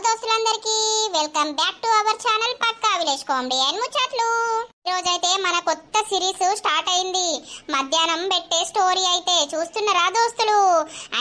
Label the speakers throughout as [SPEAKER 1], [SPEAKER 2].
[SPEAKER 1] Hello దోస్తులందరికీ welcome back to our channel Pakka village comedy and ముచ్చట్లు. రోజైతే మన కొత్త సిరీస్ స్టార్ట్ అయింది. మధ్యాహ్నం పెట్టే స్టోరీ అయితే చూస్తున్నారా దోస్తులు?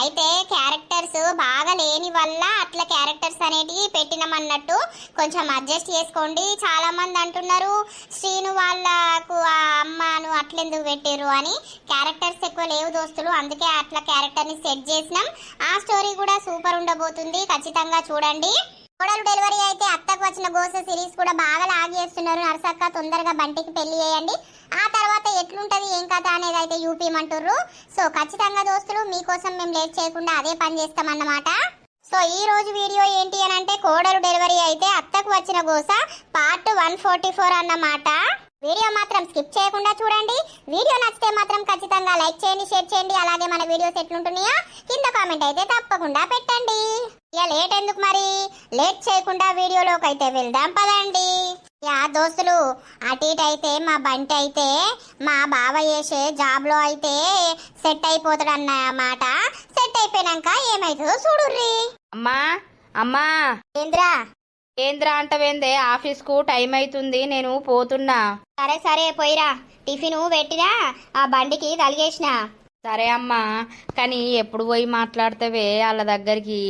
[SPEAKER 1] అయితే క్యారెక్టర్స్ బాగా లేని వల్ల అట్లా క్యారెక్టర్స్ అనేటివి పెట్టినామన్నట్టు కొంచెం అడ్జస్ట్ చేసుకోండి చాలా మంది అంటున్నారు. శ్రీను వాళ్ళకు ఆ అమ్మను అట్లెందుకు పెట్టారు అని క్యారెక్టర్స్ ఎక్కువ లేవు దోస్తులు. అందుకే అట్లా క్యారెక్టర్ని సెట్ చేసినాం. ఆ స్టోరీ కూడా సూపర్ ఉండబోతుంది. ఖచ్చితంగా చూడండి. కోడలు డెలివరీ అయితే అత్తకు వచ్చిన గోస సిరీస్ కూడా బాగా లాగేస్తున్నారు నర్సక్క తొందరగా బంటికి పెళ్ళి చేయండి. ఆ తర్వాత ఎట్లుంటది ఏం కథ అనేది అయితే యూపీమంటుర్రు సో ఖచ్చితంగా దోస్తులు మీకోసం మేము లేట్ చేయకుండా అదే పని చేస్తామన్నమాట. సో ఈ రోజు వీడియో ఏంటి అని అంటే కోడలు డెలివరీ అయితే అత్తకు వచ్చిన గోస పార్ట్ వన్ ఫోర్టీ ఫోర్ అన్నమాట. వీడియో మాత్రం స్కిప్ చేయకుండా చూడండి. వీడియో నచ్చితే మాత్రం ఖచ్చితంగా లైక్ చేయండి షేర్ చేయండి. అలాగే మన వీడియోస్ ఎట్లుంటున్నాయో కింద కామెంట్ అయితే తప్పకుండా పెట్టండి. ఇక లేట్ ఎందుకు మరి? లేట్ చేయకుండా వీడియోలోకి అయితే వెళ్దాం పదండి. యా దోస్తులు అటు ఇటు అయితే మా బంటి అయితే మా బావ చేసే జాబ్లో అయితే సెట్ అయిపోతాడు అన్నమాట సెట్ అయిపోయినాక ఏమైతుందో చూడుర్రి.
[SPEAKER 2] అమ్మా అమ్మా.
[SPEAKER 1] ఏంద్రా?
[SPEAKER 2] ఏంద్ర అంటవేందే? ఆఫీస్కు టైం అవుతుంది నేను పోతున్నా.
[SPEAKER 1] సరే సరే పోయిరా. టిఫిన్ పెట్టినా ఆ బండికి తలిగేసిన.
[SPEAKER 2] సరే అమ్మా కానీ ఎప్పుడు పోయి మాట్లాడతావే వాళ్ళ దగ్గరికి?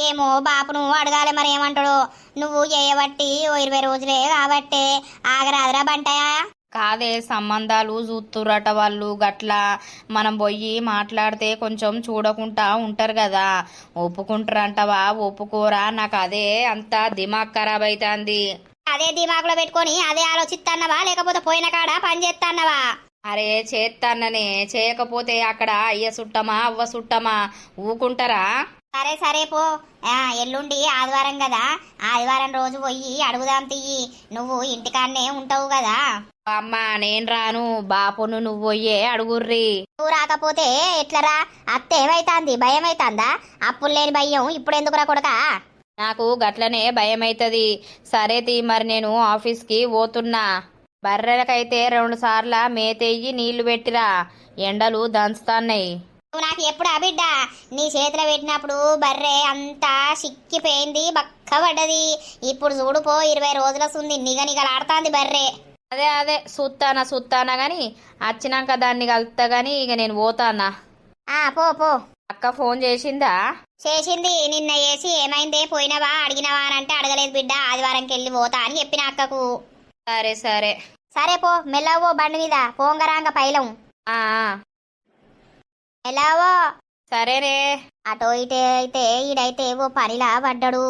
[SPEAKER 1] ఏమో బాపును అడగాలి మరి ఏమంటాడు నువ్వు చేయబట్టి ఓ ఇరవై రోజులే కాబట్టే. ఆగరాదురా బంటయా
[SPEAKER 2] కాదే సంబంధాలు చూస్తురట వాళ్ళు. గట్లా మనం పోయి మాట్లాడితే కొంచెం చూడకుండా ఉంటారు కదా. ఒప్పుకుంటారంటవా ఒప్పుకోరా? నాకు అదే అంత దిమాగ్ ఖరాబ్ అవుతుంది
[SPEAKER 1] అదే దిమాకులో పెట్టుకొని అదే ఆలోచిస్తాన్నవా లేకపోతే పోయిన కాడ పని చేస్తాన్నవా
[SPEAKER 2] అరే చేస్తాననే చేయకపోతే అక్కడ అయ్య సుట్టమా అవ్వ సుట్టమా? ఊకుంటారా?
[SPEAKER 1] సరే సరే పో. ఎల్లుండి ఆదివారం కదా. ఆదివారం రోజు పోయి అడుగుదాం తియ్యి. నువ్వు ఇంటికాడనే ఉంటావు కదా.
[SPEAKER 2] అమ్మ నేను రాను. బాపును నువ్వు పోయే అడుగుర్రి.
[SPEAKER 1] నువ్వు రాకపోతే ఎట్లరా? అత్త ఏమైతాంది? భయం అవుతాందా అప్పులు లేని భయం ఇప్పుడు ఎందుకురా కొడకా?
[SPEAKER 2] నాకు గట్లనే భయం అవుతుంది సరే తీ మరి నేను ఆఫీస్కి పోతున్నా. బర్రెలకైతే రెండు సార్ల మేతెయ్యి నీళ్ళు పెట్టిరా. ఎండలు దంచుతాన్నాయి.
[SPEAKER 1] నువ్వు నాకు ఎప్పుడు బిడ్డ? నీ చేతిలో పెట్టినప్పుడు బర్రె అంతా సిక్కిపోయింది బక్క పడ్డది ఇప్పుడు చూడుపో ఇరవై రోజుల సుంది నిగ నిగలాడుతాంది బర్రె.
[SPEAKER 2] అదే అదే సుత్తానా సుత్తానా గాని వచ్చినాక దాన్ని కలుపుతా గాని ఇక నేను పోతానా?
[SPEAKER 1] ఆ పో పో.
[SPEAKER 2] అక్క ఫోన్ చేసిందా?
[SPEAKER 1] చేసింది. నిన్న చేసి ఏమైందే? పోయినవా? అడిగినవా అని అంటే అడగలేదు బిడ్డ. ఆదివారంకి వెళ్ళి పోతా అని చెప్పిన అక్కకు.
[SPEAKER 2] సరే సరే.
[SPEAKER 1] సరే పో మెల్లవో బండి మీద. పోంగరాంగ పైలం.
[SPEAKER 2] ఆ.
[SPEAKER 1] మెల్లవో
[SPEAKER 2] సరేనే.
[SPEAKER 1] అటో ఇటే అయితే ఈడైతే ఓ పనిలా పడ్డాడు.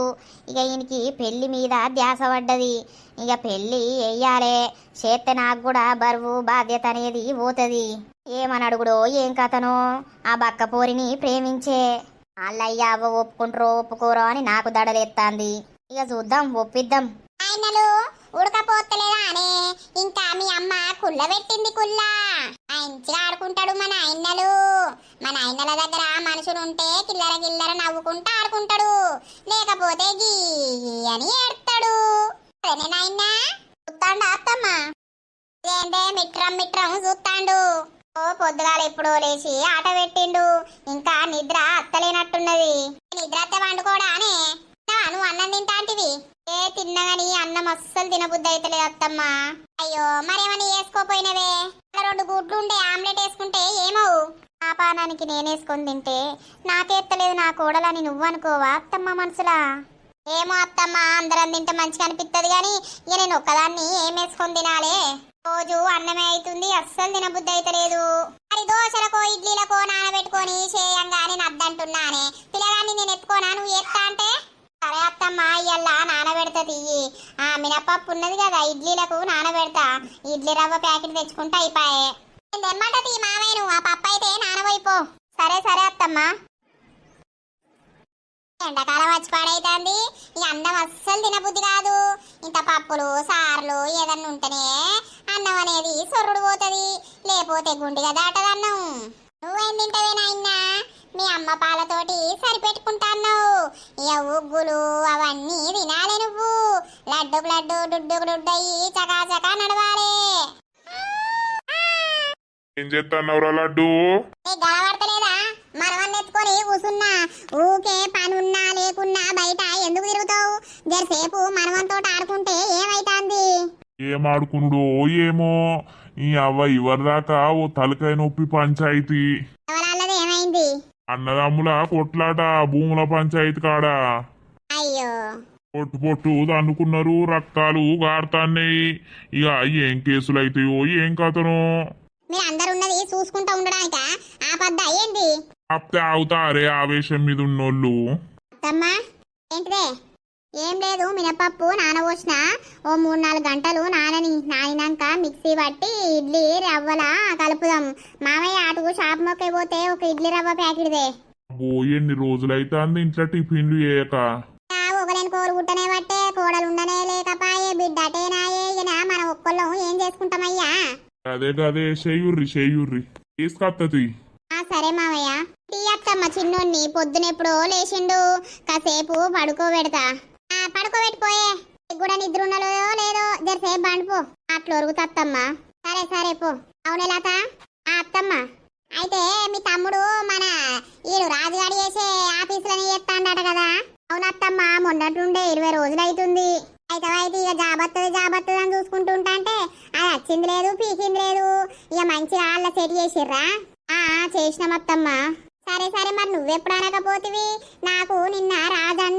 [SPEAKER 1] ఇక ఈయనకి పెళ్ళి మీద ధ్యాస పడ్డది. ఇక పెళ్ళి వెయ్యాలే చేస్తే నాకు కూడా బరువు బాధ్యత అనేది పోతుంది. ఏమని అడుగుడో ఏం కథనో? ఆ బక్క పోరిని ప్రేమించే. అల్లయ్య అవ్వ ఒప్పుకుంటారో ఒప్పుకోరో అని నాకు దడలేస్తాంది ఇక చూద్దాం ఒప్పిద్దాం. ఉడకపోతలేదానే. ఇంకా మీ అమ్మ కుళ్ళ పెట్టింది కుళ్ళ. మంచిగా ఆడుకుంటాడు మన నాయనలు. మన ఆయనల దగ్గర మనుషులు ఉంటే కిల్లర కిల్లర నవ్వుకుంటూ ఆడుకుంటాడు. లేకపోతే గీ అని ఏడతాడు. అదే నాయన? చూస్తాండు అత్తమ్మ? ఏంటే మిట్రం మిట్రం చూస్తాండు. ఓ పొద్దుగాల ఎప్పుడో లేచి ఆట పెట్టిండు. ఇంకా నిద్ర అత్తలేనట్టున్నది. నిద్ర అత్త వండుకోడానే నువ్వు అన్నం తింటాంటివి ఏ తిన్నగాని అన్నం అస్సలు తినబుద్ధి అయితలేదు అత్తమ్మ. అయ్యో మరేమని వేసుకోపోయినవే? రెండు గుడ్లు ఉండే ఆమ్లెట్ వేసుకుంటే ఏమవు? ఆ పానానికి నేనేసుకొని తింటే నాకేత్తలేదు నా కోడలని నువ్వు అనుకోవా అత్తమ్మ మనసులా? ఏమో అత్తమ్మ అందరం తింటే మంచిగా అనిపిస్తుంది కానీ ఇక నేను ఒక్కదాన్ని ఏం వేసుకొని తినాలే? రోజు అన్నమే అవుతుంది అస్సలు తినబుద్ధి అయితలేదు. మరి దోశలకో ఇడ్లీలకో నానబెట్టుకొని చేయంగానే నద్దంటున్నానే. పిల్లగాన్ని నేను ఎత్తుకోనా? నువ్వు ఎత్తా అంటే? అత్తమ్మ ఇయ్యల్లా నానబెడతా తియ్యి. ఆ మినపప్పు ఉన్నది కదా ఇడ్లీలకు నానబెడతా. ఇడ్లీ రవ్వ ప్యాకెట్ తెచ్చుకుంటా అయిపోయే. తెమ్మంటది మామయ్యను ఆ పప్పు అయితే నానబోయిపో సరే సరే అత్తమ్మ. ఎండాకాలం వచ్చి పాడైతుంది. ఈ అన్నం అస్సలు తినబుద్ధి కాదు. ఇంత పప్పులు సార్లు ఏదన్నా ఉంటేనే అన్నం అనేది సొర్రుడు పోతుంది. లేకపోతే గుండిగా దాటదన్నం. నువ్వేం తింటావే నాయనా? మీ అమ్మ పాలతోటి సరిపెట్టుకుంటాను ఇక ఉగ్గులు అవన్నీ తినాలి నువ్వు. లడ్డుకు లడ్డు డుడ్డుకు డుడ్డు అయ్యి చకా చకా నడవాలి.
[SPEAKER 3] ఏం చేస్తున్నావురా లడ్డు?
[SPEAKER 1] నీకు గడబడతలేదా మనవన్ని ఎత్తుకో పట్టుకొని కూసున్నా. ఊకే పనున్నా లేకున్నా బయట ఎందుకు తిరుగుతావు? జరసేపు మనవంతో ఆడుకుంటే ఏమైతాంది?
[SPEAKER 3] ఏం ఆడుకునుడో ఏమో. ఈ అవ్వ ఇవరిదాకా ఓ తలకాయ నొప్పి పంచాయితీ.
[SPEAKER 1] ఎవరాళ్ళది ఏమైంది?
[SPEAKER 3] అన్నదమ్ముల కొట్లాట భూముల పంచాయతీ కాడ?
[SPEAKER 1] అయ్యో.
[SPEAKER 3] పొట్టు పొట్టు అనుకున్నారు రక్తాలు గారుతాన్నాయి ఇక ఏం కేసులు అయితాయో ఏం కథనో?
[SPEAKER 1] మీరు అందరు ఉన్నది చూసుకుంటా ఉండడానిక? ఆ పద్ద అయ్యింది
[SPEAKER 3] అప్తే అవుతారే ఆవేశం మీద ఉన్నోళ్ళు
[SPEAKER 1] అత్తమ్మా ఏంటిదే? ఏం లేదు మినపప్పు నానబోసిన. ఓ మూడు నాలుగు గంటలు నానని నానినాక మిక్సీ పట్టి ఇడ్లీ రవ్వల కలుపుదాం. మామయ్య అటుకు షాప్ మొక్కే పోతే ఒక ఇడ్లీ రవ్వ ప్యాకెట్దే
[SPEAKER 3] అబ్బో ఎన్ని రోజులైతాంది ఇంట్లో టిఫిన్లు చేయక.
[SPEAKER 1] ఆ ఒకలేని కోరు గుట్టనే పట్టే కోడలు ఉండనే లేకపాయే బిడ్డ అటేనాయే ఇక మనం ఒక్కళ్ళం ఏం చేసుకుంటామయ్యా
[SPEAKER 3] అదే గదే చెయ్యుర్రి చెయ్యుర్రి తీసుకత్తది
[SPEAKER 1] సరే మామయ్య. టీ అత్తమ్మ చిన్నోన్ని పొద్దునెప్పుడో లేచిండు. కాసేపు పడుకోబెడతా. పడుకోబెట్టిపోయే కూడా నిద్ర ఉన్నదో లేదో జరసేపు బండిపో అట్లా ఒరుగుతత్తమ్మ సరే సరే పో. అవునే లత? ఆ అత్తమ్మ. అయితే మీ తమ్ముడు మన ఈడు రాజుగాడి చేసే ఆఫీసులని చేస్తాడట కదా. అవునత్తమ్మ మొన్నటుండే ఇరవై రోజులు అవుతుంది అయితే అయితే ఇక జాబత్తది జాబత్తది అని చూసుకుంటుంటా అంటే అది వచ్చింది లేదు పీకింది లేదు. ఇక మంచిగా వాళ్ళ సెట్ చేసిర్రా? ఆ చేసినామత్తమ్మ సరే సరే మరి నువ్వెప్పుడు అనకపోతివి? నాకు నిన్న రాజన్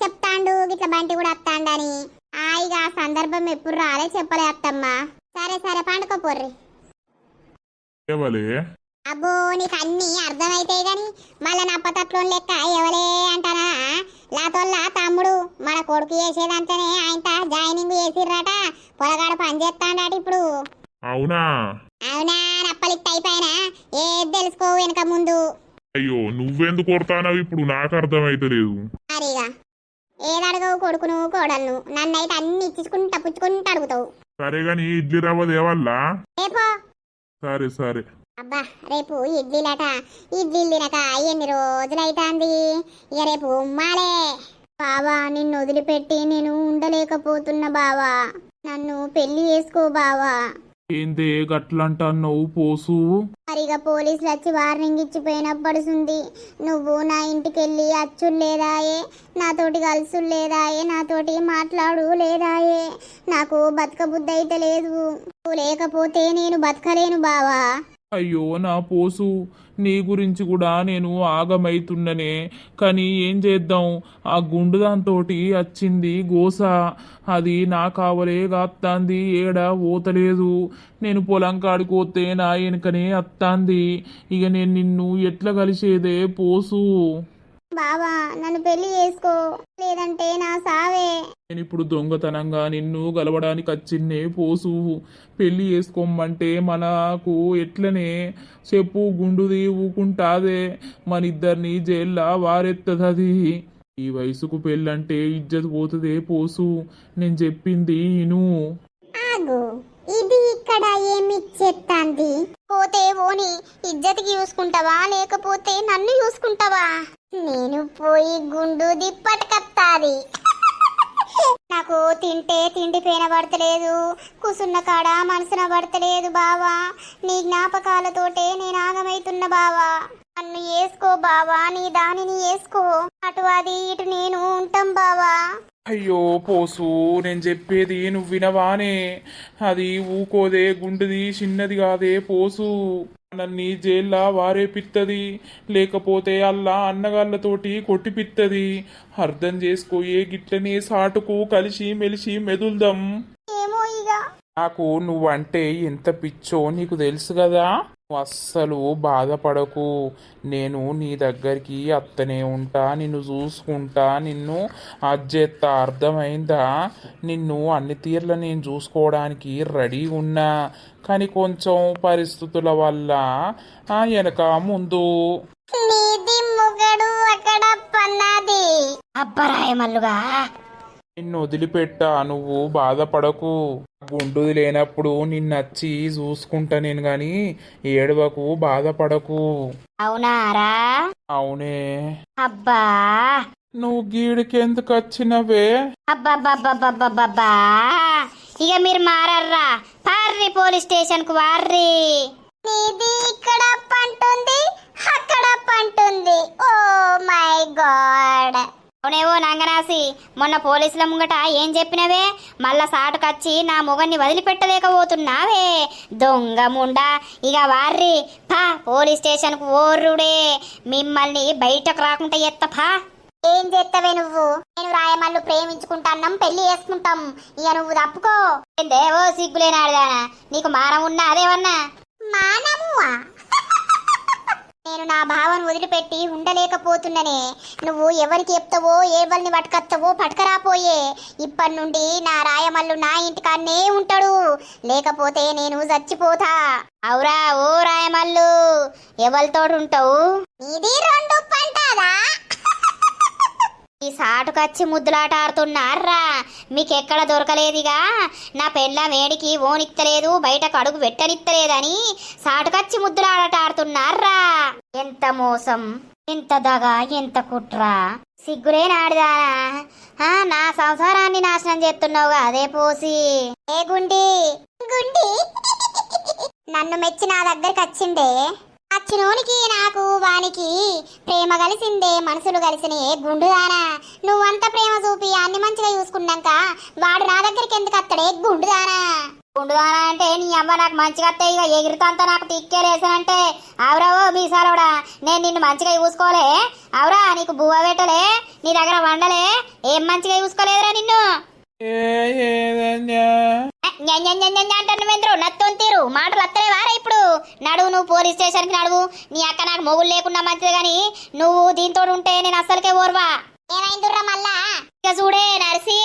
[SPEAKER 1] చెప్తాండు గిట్ల బంటి కూడా వస్తాండని ఆ ఇక ఆ సందర్భం ఎప్పుడు రాలే చెప్పలే అత్తమ్మ. సరే సరే పండుకోపోర్రి అబ్బో నీకు అన్ని అర్థమైతాయి గాని మళ్ళా నప్పతట్లో లెక్క ఎవలే అంటానా? లాతోళ్ళ తమ్ముడు మన కొడుకు చేసేదంటేనే ఆయన జాయినింగ్ చేసిర్రట పొలగాడు పని చేస్తాడట ఇప్పుడు.
[SPEAKER 3] అవునా?
[SPEAKER 1] అవునా నప్పలిక్ అయిపోయినా ఏది తెలుసుకో వెనక ముందు.
[SPEAKER 3] అయ్యో నువ్వెందుకు కొడతానవు? ఇప్పుడు నాకు అర్థమైతలేదు.
[SPEAKER 1] మరిగా ఏదడగవు కొడుకును కోడలను. నన్నైతే అన్ని ఇచ్చుకుంటా పుచ్చుకుంటూ అడుగుతావు.
[SPEAKER 3] సరే గాని ఇడ్లీ రవ్వ దేవల్లా?
[SPEAKER 1] రేపో
[SPEAKER 3] సరే సరే.
[SPEAKER 1] అబ్బా రేపు ఇడ్లీలట. ఇడ్లీలు తినక ఎన్ని రోజులైతాంది? ఇక రేపు ఉమ్మాలే. బావా నిన్ను వదిలిపెట్టి నేను ఉండలేకపోతున్నా బావా. నన్ను పెళ్ళి చేసుకో బావా.
[SPEAKER 4] ఏందే గట్లంటన్నావు పోసు?
[SPEAKER 1] మరిగా పోలీసులు వచ్చి వార్నింగ్ ఇచ్చిపోయినప్పడుతుంది నువ్వు నా ఇంటికి వెళ్ళి అచ్చు లేదాయే నాతోటి కలుసు లేదాయే నాతోటి మాట్లాడు లేదాయే నాకు బతక బుద్ధి అయితే లేదు నువ్వు లేకపోతే నేను బతకలేను బావా.
[SPEAKER 4] అయ్యో నా పోసు. నీ గురించి కూడా నేను ఆగమైతున్ననే కానీ ఏం చేద్దాం? ఆ గుండు దాంతోటి వచ్చింది గోస. అది నా కావలే గాత్తాంది. ఏడ పోతలేదు. నేను పొలం కాడిపోతే నా వెనుకనే అత్తాంది. ఇక నేను నిన్ను ఎట్లా కలిసేదే పోసు?
[SPEAKER 1] బావా నన్ను పెళ్ళి చేసుకో. లేదంటే నా సావే.
[SPEAKER 4] నేను ఇప్పుడు దొంగతనంగా నిన్ను గలవడానికి వచ్చిన్నే పోసు. పెళ్ళి చేసుకోమంటే మనకు ఎట్లనే? చెప్పు గుండుది ఊకుంటాదే మన ఇద్దరిని జైల్లో వారెత్తదది. ఈ వయసుకు పెళ్ళంటే ఇజ్జత్ పోతుందే పోసు. నేను చెప్పింది ఇను.
[SPEAKER 1] ఆగు. ఇది ఇక్కడ ఏమి చెత్తాంది? పోతే ఓని ఇజ్జతికి చూసుకుంటావా? లేకపోతే నన్ను చూసుకుంటావా? నేను పోయి గుండు దిప్పటికత్తాది నాకు తింటే తిండి పైన పడతలేదు కూసున్న కాడ మనసున పడతలేదు బావా. నీ జ్ఞాపకాలతోటే నేను ఆగమైతున్న బావా. నన్ను వేసుకో బావా నీ దానిని వేసుకో అటు అది ఇటు నేను ఉంటాం బావా.
[SPEAKER 4] అయ్యో పోసు నేను చెప్పేది నువ్వు వినవానే. అది ఊకోదే గుండుది చిన్నది కాదే పోసు. నన్ను జైల్లో వారేపిత్తది. లేకపోతే అల్లా అన్నగాళ్ళతోటి కొట్టిపిత్తది. అర్థం చేసుకోయే గిట్లనే సాటుకు కలిసి మెలిసి మెదుల్దాం. నాకు నువ్వంటే ఎంత పిచ్చో నీకు తెలుసు కదా. నువ్వు అస్సలు బాధపడకు. నేను నీ దగ్గరికి అత్తనే ఉంటా. నిన్ను చూసుకుంటా. నిన్ను అజ్జెత్త అర్థమైందా? నిన్ను అన్ని తీర్ల నేను చూసుకోవడానికి రెడీ ఉన్నా. కానీ కొంచెం పరిస్థితుల వల్ల ఆ వెనక ముందు.
[SPEAKER 1] నీది
[SPEAKER 4] నిన్ను వదిలిపెట్టా నువ్వు బాధపడకు. గుండుది లేనప్పుడు నిన్నచ్చి చూసుకుంటా నేను గాని ఏడవకు బాధపడకు.
[SPEAKER 2] అవునారా
[SPEAKER 4] అవునే.
[SPEAKER 2] అబ్బా.
[SPEAKER 4] నువ్వు గీడికి ఎందుకు వచ్చినవే?
[SPEAKER 2] అబ్బబ్బబ్బబ్బబ్బబ్బా. ఇక మీరు మారర్రా. పార్రి పోలీస్ స్టేషన్కు వార్రి.
[SPEAKER 1] నీది ఇక్కడ పంటుంది అక్కడ పంటుంది ఓ మై గాడ్. అవునేవో నంగనాసి మొన్న పోలీసుల ముంగట ఏం చెప్పినవే? మళ్ళా సాటుకొచ్చి నా మొగన్ని వదిలిపెట్టలేకపోతున్నావే. దొంగ ముండా ఇక వార్రి పా పోలీస్ స్టేషన్కు ఓర్రుడే. మిమ్మల్ని బయటకు రాకుండా ఎత్తపా? ఏం చేస్తావే నువ్వు? నేను రాయమల్లు ప్రేమించుకుంటాన్నాం పెళ్ళి చేసుకుంటాం. ఇక నువ్వు తప్పుకో. దేవో సిగ్గులేనాడుదానా? నీకు మానం ఉన్నా అదేవన్నా మానము నేను నా భావం వదిలిపెట్టి ఉండలేకపోతున్ననే. నువ్వు ఎవరికి చెప్తావో ఎవరిని పట్టుకత్తవో పట్టుకరాపోయే. ఇప్పటి నుండి నా రాయమల్లు నా ఇంటికాన్నే ఉంటాడు. లేకపోతే నేను చచ్చిపోతా. అవురా ఓ రాయమల్లు ఎవరితోడు ఉంటావు ఇది రెండు పంటదా ఈ సాటుకచ్చి ముద్దులాట ఆడుతున్నారా? మీకెక్కడ దొరకలేదుగా? నా పెళ్ళ వేడికి ఓనిత్తలేదు బయటకు అడుగు పెట్టనిత్తలేదని సాటుకచ్చి ముద్దులాట ఆడుతున్నారా? ఎంత మోసం ఎంత దగ ఎంత కుట్ర. సిగ్గులే నాడిదానా? నా సంసారాన్ని నాశనం చేస్తున్నావు అదే పోసి. ఏ గుండి? గుండి? నన్ను మెచ్చి నా దగ్గరికి వచ్చిండే అచ్చినోనికి నాకు వానికి ప్రేమ కలిసిందే మనసులు కలిసినే గుండుదానా నువ్వంత ప్రేమ చూపి అన్ని మంచిగా చూసుకున్నాక వాడు నా దగ్గరికి ఎందుకు అత్తడే గుండుదానా గుండుదానా అంటే నీ అమ్మ నాకు మంచిగా అత్తే ఇక ఎగిరితంతా నాకు తిక్కేలేసానంటే అవురావో మీసాలోడా నేను నిన్ను మంచిగా చూసుకోలే. అవురా నీకు బువ్వ పెట్టలే నీ దగ్గర వండలే. ఏం మంచిగా చూసుకోలేదురా నిన్ను?
[SPEAKER 4] ఏ ఏదన్యా
[SPEAKER 1] తీరు మాటలు అత్తలే వారా ఇప్పుడు నడువు నువ్వు పోలీస్ స్టేషన్కి నడువు నీ అక్క నాకు మొగులు లేకుండా మంచిది గాని నువ్వు దీంతో ఉంటే నేను అస్సలకే ఓర్వా ఏమైందిరా మళ్ళా ఇక చూడే నర్సి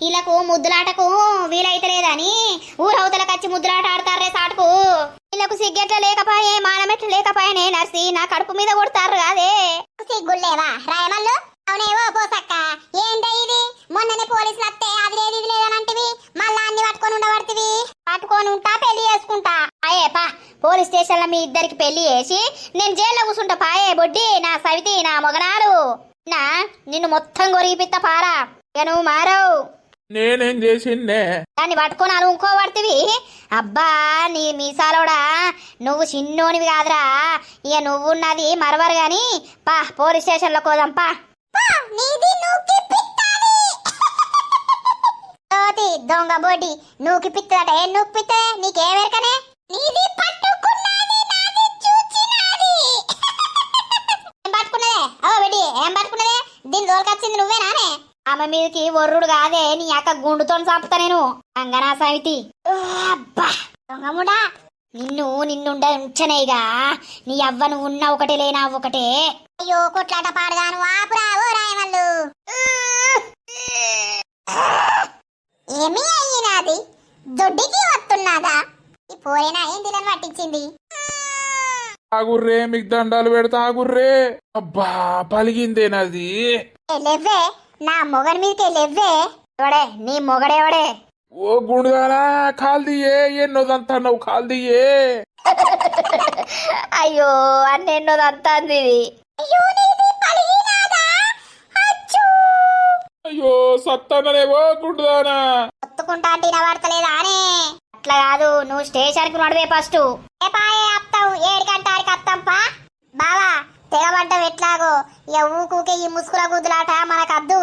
[SPEAKER 1] వీళ్ళకు ముద్దులాటకు వీలైతలేదని ఊరవతలకు వచ్చి ముద్దులాట ఆడతారే సాటుకు వీళ్ళకు సిగ్గెట్ల లేకపోయే మానమెట్ల లేకపాయనే నర్సి నా కడుపు మీద కొడతారు కాదే సిగ్గులేవా రాయమల్లు అవునేవో పోసక్క. ఏంటే ఇది? మొన్ననే పోలీసులు వస్తే అది లేదు ఇది లేదనంటివి మళ్ళా అన్ని పట్టుకొని ఉండబడుతుంది పట్టుకొని ఉంటా పెళ్ళి చేసుకుంటా. అయ్యే పా. పోలీస్ స్టేషన్లో మీ ఇద్దరికి పెళ్ళి చేసి నేను జైల్లో కూర్చుంటా పాయే బొడ్డి నా సవితి నా మొగనాలు నా నిన్ను మొత్తం గొరిగిపిత్త పారా. ఇక నువ్వు మారవు.
[SPEAKER 4] నేనేం చేసిందే
[SPEAKER 1] దాన్ని పట్టుకొని అనుకోబడుతుంది అబ్బా నీ మీసాలోడా. నువ్వు చిన్నోనివి కాదురా. ఇక నువ్వున్నది మరవరు గాని పా పోలీస్ స్టేషన్లో కోదాం పా తోతి దొంగ బోడి నూకి పిత్తదట ఏ నూకి పిత్తే? నీకేమెరకనే? నీది పట్టుకున్నది నాది చూచినది. ఏం పట్టుకున్నదే? ఓ బిడ్డి ఏం పట్టుకున్నదే? దీని దోలకొచ్చింది నువ్వేనానే ఆమె మీదకి ఒర్రుడు కాదే నీ అక్క గుండుతో చంపుతా నేను. అంగనా సమితి. అబ్బా! దొంగముడా నిన్ను నిన్నుండ ఉంచనేగా నీ అవ్వ నువ్వు ఉన్న ఒకటే లేనా ఒకటే. అయ్యో కొట్లాట పాడదాను. ఆపురా ఓ రాయమల్లు. ఏమి అయ్యినాది? దొడ్డికి వస్తున్నదా ఈ పోయినా ఏం తినని పట్టించింది?
[SPEAKER 4] ఆగుర్రే మీకు దండాలు పెడతా ఆగుర్రే. అబ్బా పలిగిందేనది
[SPEAKER 1] లెవ్వే నా మొగని మీదకే లెవ్వే. ఎవడే నీ మొగడేవడే
[SPEAKER 4] ఓ గుండుదానా కాల్ దియే ఎన్నోదంతా నువ్వు కాల్ దియే
[SPEAKER 1] అయ్యో అన్నెన్నోదంతా అంది అయ్యో నీది పలిగినాదా అచ్చో
[SPEAKER 4] అయ్యో సత్తాననేవో గుండుదానా
[SPEAKER 1] ఒత్తుకుంటా అంటే వినబడతలేదా అనే? అట్లా కాదు నువ్వు స్టేషన్కు నడివే ఫస్ట్. ఏ పాయే అత్తావు? ఏడికంటారికి అత్తంపా బావా తెగబడ్డం ఎట్లాగో? ఇక ఊకూకే ఈ ముసుగుల గుద్దులాట మనకద్దు.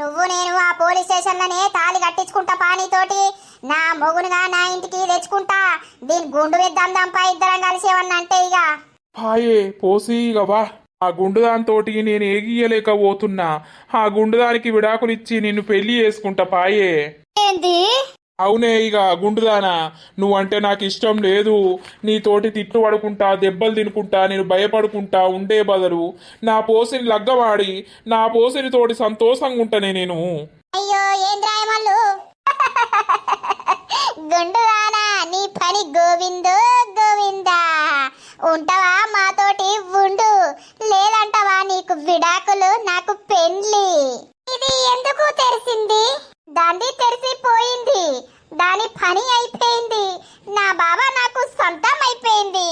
[SPEAKER 1] నువ్వు నేను ఆ పోలీస్ స్టేషన్లోనే తాళి కట్టించుకుంటా పానీతోటి నా మొగునుగా నా ఇంటికి తెచ్చుకుంటా. దీని గుండు వేద్దాంపా ఇద్దరం కలిసి ఏమన్నా అంటే ఇక.
[SPEAKER 4] పాయే పోసి ఇక ఆ గుండుదానితోటి నేను ఏగియలేకపోతున్నా. ఆ గుండుదానికి విడాకులిచ్చి నిన్ను పెళ్ళి చేసుకుంటా పాయే.
[SPEAKER 1] ఏంది?
[SPEAKER 4] అవునే ఇక గుండుదానా నువ్వంటే నాకు ఇష్టం లేదు. నీతోటి తిట్లు పడుకుంటా దెబ్బలు తినుకుంటా నేను భయపడుకుంటా ఉండే బదులు నా పోసిని లగ్గవాడి నా పోసిని తోటి సంతోషంగా ఉంటానే నేను
[SPEAKER 1] అయ్యో గుండుదానా నీ పని గోవిందో గోవిందా. ఉంటావా మాతోటి ఉండు లేదంటావా నీకు విడాకులు నాకు పెండ్లి. ఇది ఎందుకు తెరిసింది? దాన్ని తెరిసిపోయింది. దాని పని అయిపోయింది. నా బాబా నాకు సొంతం అయిపోయింది.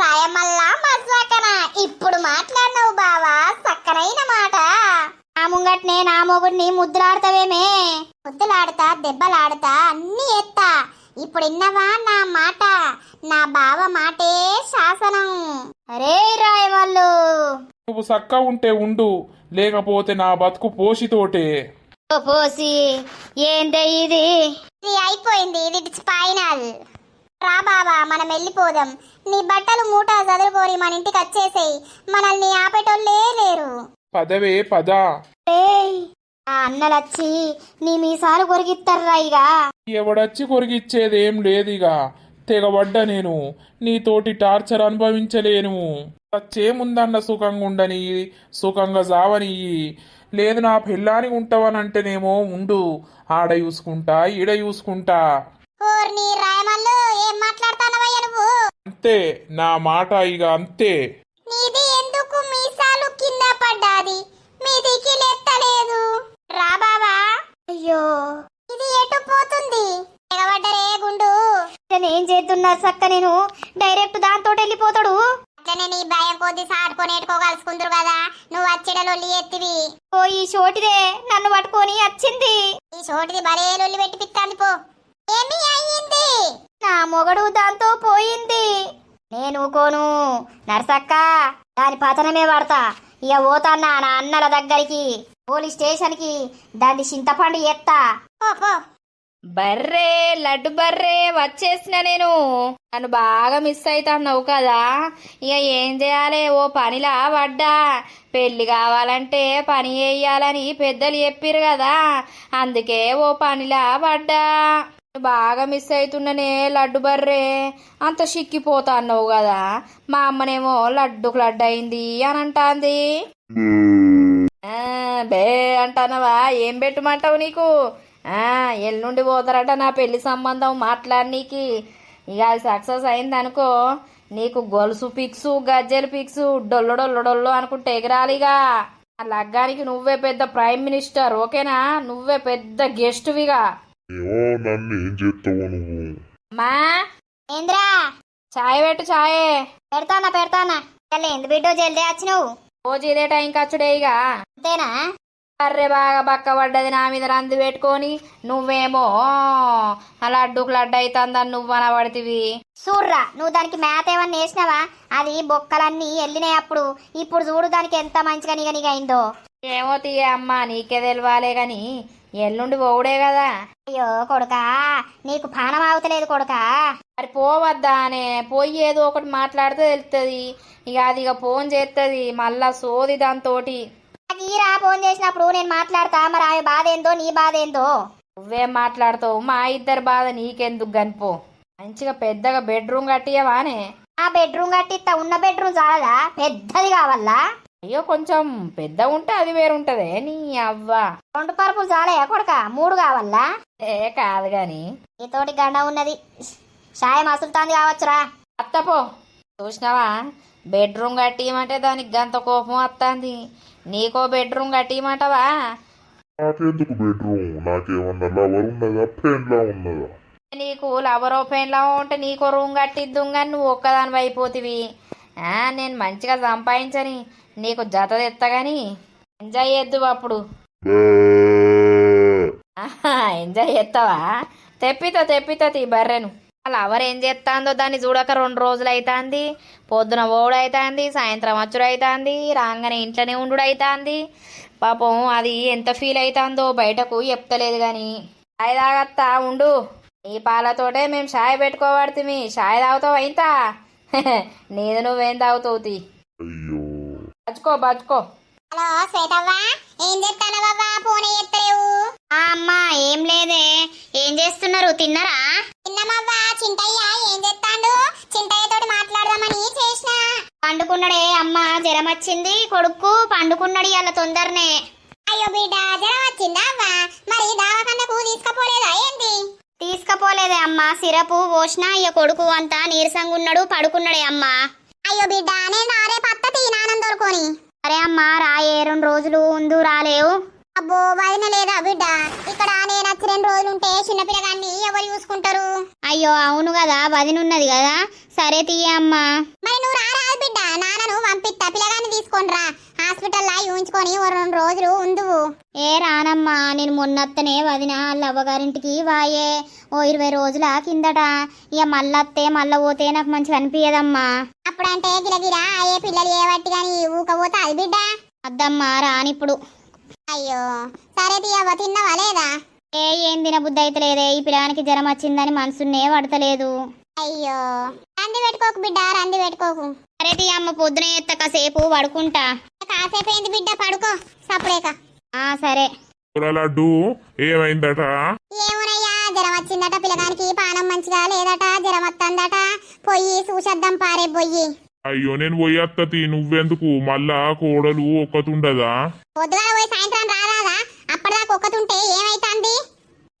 [SPEAKER 1] రాయమల్లా మజాకన ఇప్పుడు మాట్లాడినావు బావా చక్కనైన మాట. ఆ ముంగట్నే నా మొగుడిని ముద్దులాడతావేమే. ముద్దులాడతా దెబ్బలాడతా అన్ని ఎత్తా. ఇప్పుడు విన్నవా నా మాట? నా బావ మాటే శాసనం. అరే రాయవాళ్ళు
[SPEAKER 4] నువ్వు సక్క ఉంటే ఉండు లేకపోతే నా బతుకు పోషితోటే.
[SPEAKER 1] ఓ పోసి ఏందే ఇది? ఇది అయిపోయింది ఇది ఫైనల్. రా బాబా మనం వెళ్ళిపోదాం. నీ బట్టలు మూట చదువుకోరి మన ఇంటికి వచ్చేసేయి. మనల్ని ఆపేటోళ్ళే లేరు.
[SPEAKER 4] పదవే పద.
[SPEAKER 1] ఆ అన్నలచ్చి నీ మీసాలు కొరిగిత్తర్రా ఇక
[SPEAKER 4] ఎవడొచ్చి కొరిగిచ్చేదేం లేదిగా. తెగబడ్డ నేను. నీతోటి టార్చర్ అనుభవించలేను. వచ్చేముందన్న సుఖంగా ఉండని సుఖంగా జావని. లేదు నా పిల్లాని ఉంటావనంటేనేమో ఉండు. ఆడ చూసుకుంటా ఈడ చూసుకుంటా. అంతే నా మాట ఇక అంతే.
[SPEAKER 1] పడ్డాది. మీదికి లెత్తలేదు. రా బాబా అయ్యో. ఇది ఎటు పోతుంది? ఎగబడ్డరే గుండు. ఏం చేస్తున్నారు సక్క నేను? డైరెక్ట్ దాంతో వెళ్ళిపోతాడు. అట్లనే నీ భయం కొద్ది సాటుకొని ఎట్టుకోగలుసుకుందరు కదా. నువ్వు వచ్చేడ లొల్లి ఎత్తివి. ఓ ఈ చోటిదే నన్ను పట్టుకొని వచ్చింది ఈ చోటిది భలే లొల్లి పెట్టి పిత్తాంది పో. ఏమి అయ్యింది? నా మొగడు దాంతో పోయింది. నేను కోను. నర్సక్క దాని పతనమే వాడతా. ఇక పోతాన్నా నా అన్నల దగ్గరికి పోలీస్ స్టేషన్కి దాన్ని చింతపండు ఎత్తా.
[SPEAKER 2] బర్రే లడ్డు బర్రే వచ్చేసిన నేను. నన్ను బాగా మిస్ అవుతున్నావు కదా. ఇక ఏం చేయాలి ఓ పనిలా పడ్డా. పెళ్ళి కావాలంటే పని వేయాలని పెద్దలు చెప్పిర్రు కదా. అందుకే ఓ పనిలా పడ్డా. బాగా మిస్ అవుతున్ననే లడ్డు బర్రే. అంత సిక్కిపోతా అన్నావు కదా. మా అమ్మనేమో లడ్డుకు లడ్డు అయింది అని అంటాంది. బే అంటానవా ఏం పెట్టమంటావు నీకు? ఎల్లుండి పోతారట నా పెళ్ళి సంబంధం మాట్లాడనీకి. ఇక అది సక్సెస్ అయింది అనుకో నీకు గొలుసు పిక్సు గజ్జెలు పిక్సు డొల్లు డొల్లు డొల్లు అనుకుంటే ఎగరాలిగా ఆ లగ్గానికి నువ్వే పెద్ద ప్రైమ్ మినిస్టర్ ఓకేనా? నువ్వే పెద్ద గెస్ట్విగా
[SPEAKER 3] ఏమో నన్ను ఏం చేస్తావు నువ్వు.
[SPEAKER 2] మా
[SPEAKER 1] ఏంద్రా?
[SPEAKER 2] చాయ్ పెట్టు చాయే.
[SPEAKER 1] పెడతానా పెడతానా? ఎందు బిడ్డో జల్దీ వచ్చినావు?
[SPEAKER 2] రోజు ఇదే టైం ఖర్చుడే ఇక.
[SPEAKER 1] అంతేనా?
[SPEAKER 2] అర్రే బాగా బక్క పడ్డది నా మీద రంది పెట్టుకొని నువ్వేమో ఆ లడ్డుకు లడ్డు అవుతుందని నువ్వు అనబడితివి.
[SPEAKER 1] చూర్రా నువ్వు దానికి మేత ఏమన్నా వేసినావా? అది బొక్కలన్నీ వెళ్ళినాయి అప్పుడు. ఇప్పుడు చూడు దానికి ఎంత మంచిగా నిగనిగైందో
[SPEAKER 2] ఏమో తీయ అమ్మా నీకే తెలియాలే గాని ఎల్లుండి పోవుడే కదా.
[SPEAKER 1] అయ్యో కొడుకా నీకు పానం ఆగుతలేదు కొడుకా.
[SPEAKER 2] మరి పోవద్దా అనే పోయి ఏదో ఒకటి మాట్లాడితే తెలుస్తుంది ఇక అది ఇక ఫోన్ చేస్తుంది మళ్ళా సోది దాంతోటి.
[SPEAKER 1] నాకు ఈరా ఫోన్ చేసినప్పుడు నేను మాట్లాడతా మరి ఆమె బాధ ఏందో నీ బాధ ఏందో
[SPEAKER 2] నువ్వేం మాట్లాడతావు మా ఇద్దరి బాధ నీకెందుకు గనిపో మంచిగా పెద్దగా బెడ్రూమ్ కట్టియవానే.
[SPEAKER 1] ఆ బెడ్రూమ్ కట్టిస్తా ఉన్న బెడ్రూమ్ చాలదా? పెద్దది కావాలా?
[SPEAKER 2] అయ్యో కొంచెం పెద్ద ఉంటే అది వేరుంటదే నీ అవ్వ.
[SPEAKER 1] రెండు పరుపులు చాలయా కొడుక? మూడు కావాలా?
[SPEAKER 2] ఏ కాదు గాని.
[SPEAKER 1] నీతోటి గండ ఉన్నది. షాయ మసులుతాంది కావచ్చురా.
[SPEAKER 2] అత్తపో చూసినావా? బెడ్రూమ్ కట్టియమంటే దానికి గంత కోపం వస్తుంది నీకో బెడ్రూమ్ కట్టియమంటావా?
[SPEAKER 3] నాకెందుకు బెడ్రూమ్? నాకేమన్నా లవర్ ఉన్నదా పెన్లా ఉన్నదా?
[SPEAKER 2] నీకు లవర్ ఉంటే నీకో రూమ్ కట్టిద్దు కానీ నువ్వు ఒక్కదాని అయిపోతివి ఆ, నేను మంచిగా సంపాదించని నీకు జత తెత్తగాని ఎంజాయ్ చేద్దు అప్పుడు. ఎంజాయ్ చేస్తావా? తెప్పితో తెప్పితో తీ బర్రెను. అలా ఎవరు ఏం చేస్తాందో దాన్ని చూడక రెండు రోజులు అవుతుంది పొద్దున ఓడు అవుతుంది సాయంత్రం వచ్చుడు అవుతుంది రాగానే ఇంట్లోనే ఉండు అవుతుంది పాపం అది ఎంత ఫీల్ అవుతుందో బయటకు చెప్తలేదు గాని. చాయ్ తాగత్తా ఉండు. ఈ పాలతోటే మేము చాయ్ పెట్టుకోబడుతుంది చాయ్ తాగుతావు అయితా నీది నువ్వేం తాగుతావు తీ. బచ్చుకో బచ్చుకో
[SPEAKER 1] హలో శ్వేతవ్వా ఏం చేస్తానవ్వా ఫోన్ ఎత్తలేవు. అమ్మా ఏం లేదే. ఏం చేస్తున్నారు? తిన్నారా? తిన్నామవ్వా చింతయ్య ఏం చేస్తాడు? చింతయ్య తోటి మాట్లాడదామని చేసిన. పండుకున్నాడే అమ్మ జ్వరం వచ్చింది. కొడుకు పండుకున్నాడు ఇవాళ తొందరనే. అయ్యో బిడ్డ జ్వరం వచ్చిందా అవ్వా? మరి దావకన్నకు తీసుకపోలేదా? ఏంటి తీసుకపోలేదే అమ్మ. సిరపు పోసిన ఇక కొడుకు అంతా నీరసంగా ఉన్నాడు పడుకున్నాడే అమ్మ. అయ్యో బిడ్డ నేను పత్త అరే అమ్మా రాయే రెండు రోజులు ఉందు రాలేవు. అబ్బో
[SPEAKER 5] వదిన లేదా బిడ్డ? ఇక్కడ నేను వచ్చి రెండు రోజులు ఉంటే చిన్న పిల్లగాన్ని ఎవరు చూసుకుంటారు? అయ్యో అవును కదా వదినున్నది కదా. సరే తీయమ్మా మరి నువ్వు రారాదు బిడ్డ. నాన్నను పంపిస్తా పిల్లగాన్ని తీసుకొని రా. హాస్పిటల్లో ఊహించుకొని ఓ రెండు రోజులు ఉందువు. ఏ రానమ్మా నేను మొన్నత్తనే వదిన వాళ్ళ అవ్వగారింటికి వాయే. ఓ ఇరవై రోజుల కిందట. ఇక మళ్ళత్తే మళ్ళా పోతే నాకు మంచిగా అనిపించదమ్మా అప్పుడంటే గిలగిరా ఏ పిల్లలు ఏ బట్టి కానీ ఊకపోతే అది బిడ్డ. అద్దమ్మా రానిప్పుడు. అయ్యో సరే తీయవ్వ తిన్నవా లేదా? ఏ ఏం తినబుద్ధి అయితే లేదే ఈ పిల్లానికి జ్వరం వచ్చిందని మనసున్నే పడతలేదు. అయ్యో రంది పెట్టుకోకు బిడ్డ రంది పెట్టుకోకు. సరే తీయమ్మ పొద్దున ఎత్త కాసేపు పడుకుంటా. కాసేపు ఏంది బిడ్డ పడుకో సపరేక ఆ సరే.
[SPEAKER 3] లడ్డు ఏమైందట?
[SPEAKER 5] ఏమునయ్యా జ్వరం వచ్చిందట పిల్లగానికి పానం మంచిగా లేదట జ్వరం వస్తుందట పొయ్యి చూసేద్దాం పారే పొయ్యి
[SPEAKER 3] అయ్యో నేను పోయేత్తతి నువ్వెందుకు? మళ్ళా కోడలు ఒక్కతుండదా?
[SPEAKER 5] పొద్దుగాల పోయి సాయంత్రం రారాదా? అప్పటిదాకా ఒక్కతుంటే ఏమైతుంది?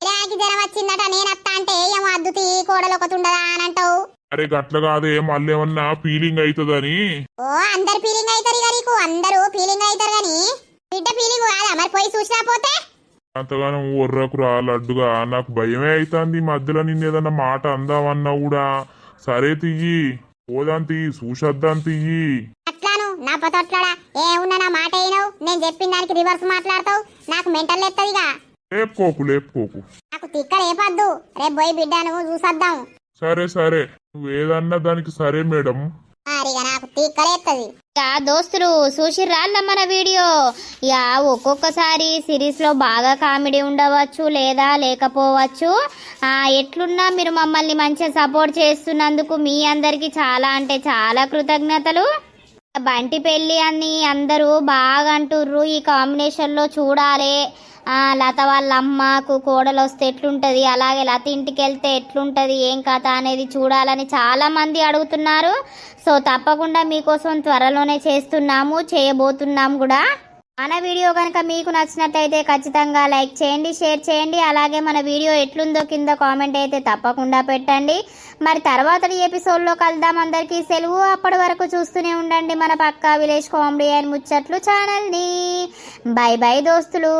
[SPEAKER 5] పిల్లగానికి జ్వరం వచ్చిందట నేనత్తా అంటే ఏమో అద్దుతి కోడలు ఒకతుండదా అని అంటావు?
[SPEAKER 3] అరే గట్ల కాదే మళ్ళీ ఏమన్నా ఫీలింగ్ అవుతుందని
[SPEAKER 5] ఓ అందరు ఫీలింగ్ అవుతారు అందరూ ఫీలింగ్ అవుతారు కానీ బిడ్డ ఫీలింగ్ కాదా? మరి పోయి చూసినా పోతే?
[SPEAKER 3] అంతగానం ఒర్రకురా లడ్డుగా. నాకు భయమే అవుతుంది మధ్యలో నిన్ను ఏదన్నా మాట అందామన్నా కూడా. సరే తియ్యి. పోదాం తియ్యి చూసొద్దాం తియ్యి
[SPEAKER 5] అట్లాను నా పతొట్లాడా ఏమున్నా నా మాట అయినవు నేను చెప్పిన దానికి రివర్స్ మాట్లాడతావు? నాకు మెంటల్ ఎత్తదిగా.
[SPEAKER 3] లేపుకోకు లేపుకోకు.
[SPEAKER 5] నాకు తిక్క రేపద్దు రేపు పోయి బిడ్డను చూసొద్దాం.
[SPEAKER 3] సరే సరే. నువ్వేదన్నా దానికి సరే మేడం.
[SPEAKER 5] మరిగా నాకు తిక్కలేత్తది. ఇక దోస్తులు చూసిర్రాళ్ళ మన వీడియో? ఇక ఒక్కొక్కసారి సిరీస్లో బాగా కామెడీ ఉండవచ్చు లేదా లేకపోవచ్చు. ఆ, ఎట్లున్నా మీరు మమ్మల్ని మంచిగా సపోర్ట్ చేస్తున్నందుకు మీ అందరికి చాలా అంటే చాలా కృతజ్ఞతలు. బంటి పెళ్ళి అని అందరూ బాగా అంటుర్రు ఈ కాంబినేషన్లో చూడాలి. లత వాళ్ళ అమ్మకు కోడలు వస్తే ఎట్లుంటుంది? అలాగే లత ఇంటికి వెళ్తే ఎట్లుంటుంది? ఏం కథ అనేది చూడాలని చాలామంది అడుగుతున్నారు. సో తప్పకుండా మీకోసం త్వరలోనే చేస్తున్నాము చేయబోతున్నాం కూడా. మన వీడియో కనుక మీకు నచ్చినట్టయితే ఖచ్చితంగా లైక్ చేయండి షేర్ చేయండి. అలాగే మన వీడియో ఎట్లుందో కింద కామెంట్ అయితే తప్పకుండా పెట్టండి. మరి తర్వాత ఎపిసోడ్లో కలుద్దాం అందరికీ. సెలవు అప్పటి వరకు చూస్తూనే ఉండండి మన పక్కా విలేజ్ కామెడీ అండ్ ముచ్చట్లు ఛానల్ని బై బై దోస్తులు.